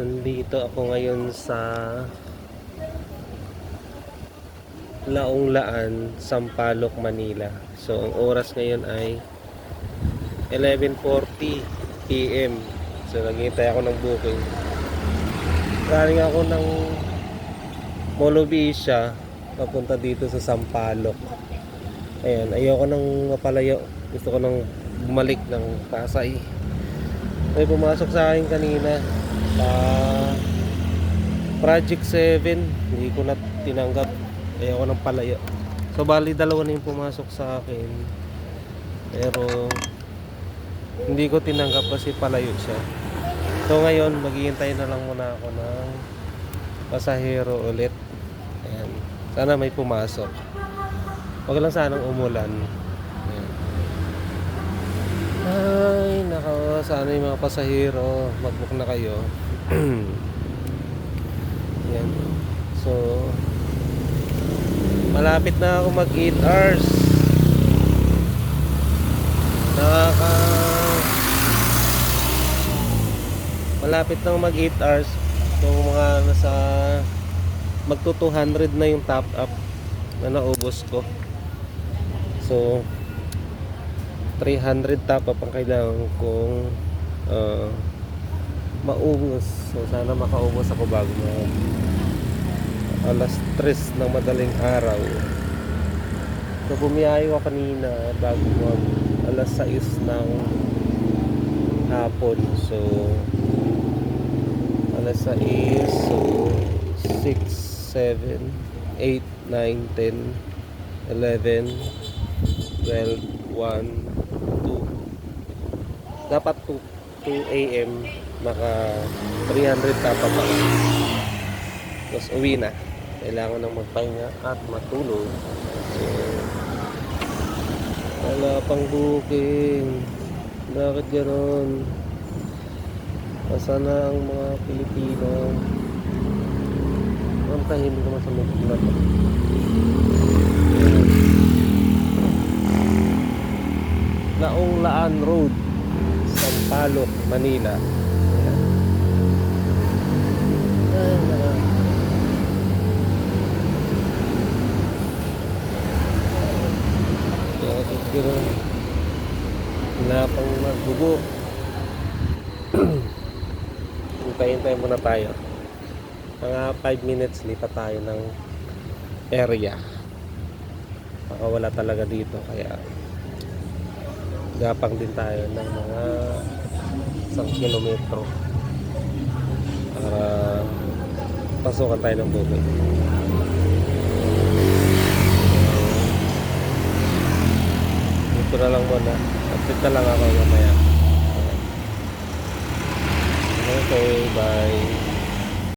Nandito ako ngayon sa Laong Laan, Sampaloc, Manila. So, ang oras ngayon ay 11.40 p.m. So, naghihintay ako ng booking. Galing ako ng Molovisya papunta dito sa Sampaloc. Ayan, ayoko nang mapalayo. Gusto ko nang bumalik ng Pasay. May pumasok sa akin kanina sa Project 7. Hindi ko na tinanggap. Ayoko nang palayo. So, bali dalawa na yung pumasok sa akin. Pero, hindi ko tinanggap kasi palayo siya. So, ngayon, maghihintay na lang muna ako ng pasahero ulit. Ayan. Sana may pumasok. Huwag lang sanang umulan. Ayan. Ay, sana yung mga pasahero, mag-book na kayo. Yan. So, malapit na ako mag 8 hours. Nakaka... Malapit na mag 8 hours. So, mga nasa... Magto 200 na yung top up na naubos ko. So, 300 top up ang kailangan kong uh, maubos. So sana makaubos ako bago na alas 3 ng madaling araw. So bumiyahe ako kanina bago mag alas 6 ng hapon. So alas 6, so 6, 7, 8, 9, 10, 11, 12, 1, 2. Dapat 2, 2 a.m. Maka 300 tapos ako. Tapos uwi na. Kailangan nang magpahinga at matulog. So, wala pang booking. Bakit ganon? Sana ang mga Pilipino. Ang tahimik naman sa mundo na Laan Road, Sampaloc, Manila. Ayan. Ay, naka. Bakit gano'n? Wala pang magbubo. Hintay-hintay muna tayo. Mga 5 minutes lipat tayo ng area. Baka wala talaga dito kaya gapang din tayo ng mga isang kilometro para pasukan tayo ng bukid. Dito na lang muna. Update na lang ako mamaya. Okay, bye.